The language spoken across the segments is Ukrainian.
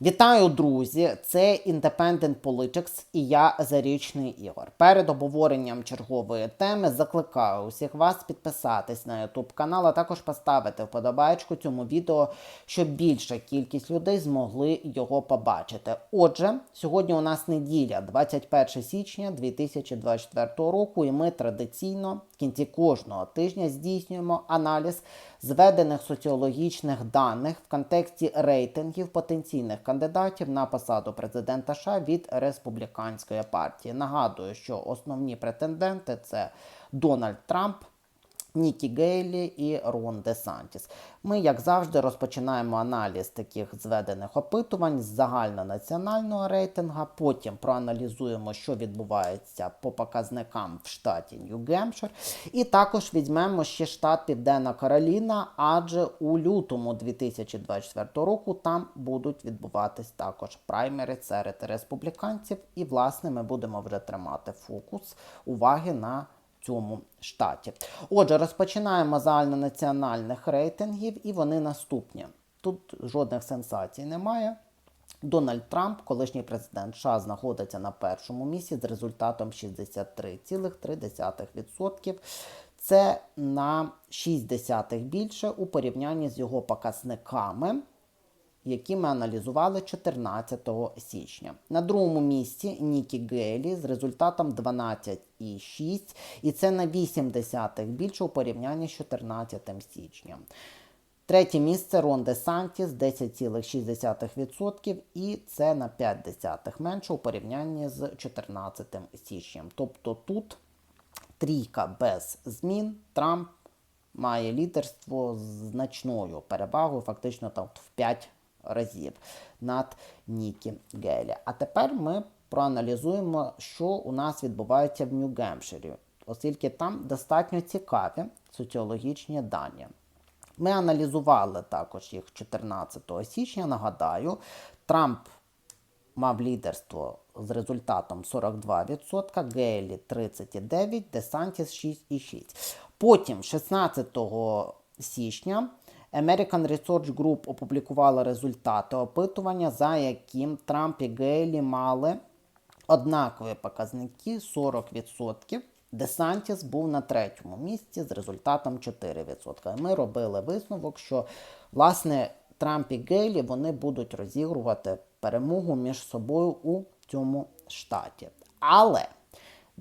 Вітаю, друзі! Це Independent Politics і я Зарічний Ігор. Перед обговоренням чергової теми закликаю усіх вас підписатись на YouTube канал, а також поставити вподобайку цьому відео, щоб більша кількість людей змогли його побачити. Отже, сьогодні у нас неділя, 21 січня 2024 року, і ми традиційно в кінці кожного тижня здійснюємо аналіз зведених соціологічних даних в контексті рейтингів потенційних кандидатів на посаду президента США від республіканської партії. Нагадую, що основні претенденти це Дональд Трамп. Нікі Гейлі і Рон Де Сантіс. Ми, як завжди, розпочинаємо аналіз таких зведених опитувань з загальнонаціонального рейтинга. Потім проаналізуємо, що відбувається по показникам в штаті Нью-Гемпшир. І також візьмемо ще штат Південна Кароліна, адже у лютому 2024 року там будуть відбуватись також праймери серед республіканців. І, власне, ми будемо вже тримати фокус уваги на цьому штаті. Отже, розпочинаємо загальнонаціональних рейтингів, і вони наступні. Тут жодних сенсацій немає. Дональд Трамп, колишній президент США, знаходиться на першому місці з результатом 63,3%. Це на 6 десятих більше у порівнянні з його показниками які ми аналізували 14 січня. На другому місці Нікі Гейлі з результатом 12,6, і це на 8 десятих більше у порівнянні з 14 січня. Третє місце Рон Де Сантіс 10,6%, і це на 5 десятих менше у порівнянні з 14 січням. Тобто тут трійка без змін. Трамп має лідерство з значною перевагою, фактично там в 5 разів над Нікі Гейлі. А тепер ми проаналізуємо, що у нас відбувається в Нью-Гемпширі, оскільки там достатньо цікаві соціологічні дані. Ми аналізували також їх 14 січня. Нагадаю, Трамп мав лідерство з результатом 42%, Гейлі 39%, Десантіс 6,6%. Потім, 16 січня, American Research Group опублікувала результати опитування, за яким Трамп і Гейлі мали однакові показники 40%. Десантіс був на третьому місці з результатом 4%. Ми робили висновок, що власне Трамп і Гейлі вони будуть розігрувати перемогу між собою у цьому штаті. Але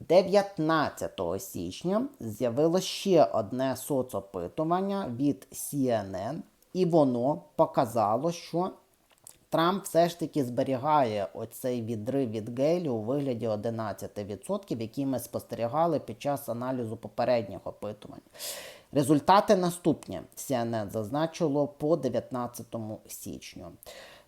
19 січня з'явилося ще одне соцопитування від CNN, і воно показало, що Трамп все ж таки зберігає оцей відрив від Гейлі у вигляді 11%, які ми спостерігали під час аналізу попередніх опитувань. Результати наступні CNN зазначило по 19 січню.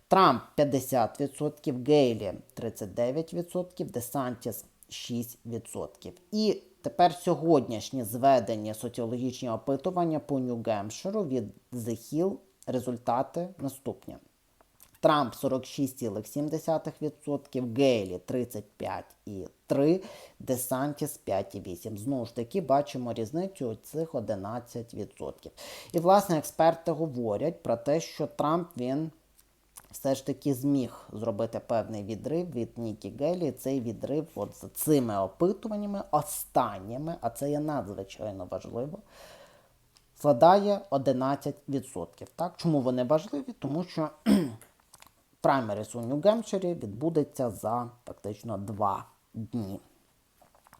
Трамп 50%, Гейлі 39%, Десантіс 6%. І тепер сьогоднішні зведені соціологічні опитування по Нью-Гемпширу від The Hill результати наступні. Трамп 46,7%, Гейлі 35,3%, Десантіс 5,8%. Знову ж таки, бачимо різницю цих 11%. І, власне, експерти говорять про те, що Трамп він все ж таки зміг зробити певний відрив від Нікі Гелі. Цей відрив от за цими опитуваннями, останніми, а це є надзвичайно важливо, складає 11%. Так? Чому вони важливі? Тому що праймеріс у Нью-Гемпширі відбудеться за фактично 2 дні.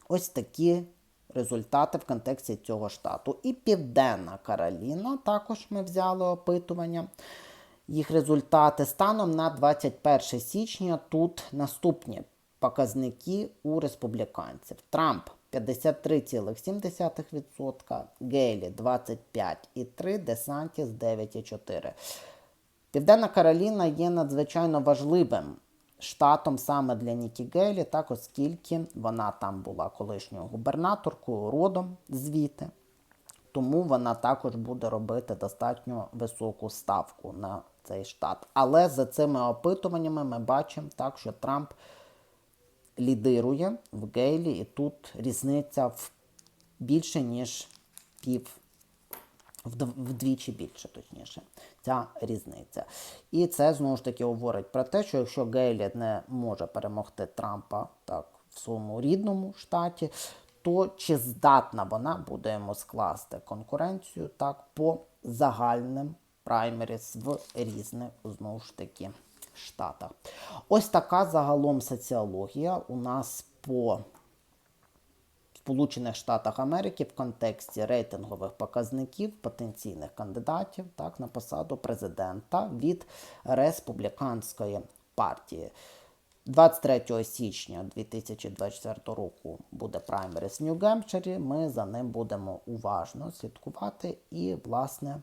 Ось такі результати в контексті цього штату. І Південна Кароліна також ми взяли опитування їх результати станом на 21 січня тут наступні показники у республіканців. Трамп 53,7%, Гейлі 25,3%, Десантіс 9,4%. Південна Кароліна є надзвичайно важливим штатом саме для Нікі Гейлі, так оскільки вона там була колишньою губернаторкою, родом звідти. Тому вона також буде робити достатньо високу ставку на цей штат. Але за цими опитуваннями ми бачимо так, що Трамп лідирує в Гейлі, і тут різниця в більше, ніж пів вдвічі більше, точніше, ця різниця. І це знову ж таки говорить про те, що якщо Гейлі не може перемогти Трампа так в своєму рідному штаті, то чи здатна вона буде йому скласти конкуренцію так по загальним праймеріс в різних знову ж таки штатах. Ось така загалом соціологія у нас по Сполучених Штатах Америки в контексті рейтингових показників потенційних кандидатів так, на посаду президента від республіканської партії. 23 січня 2024 року буде праймеріс в Нью-Гемпширі. Ми за ним будемо уважно слідкувати і, власне,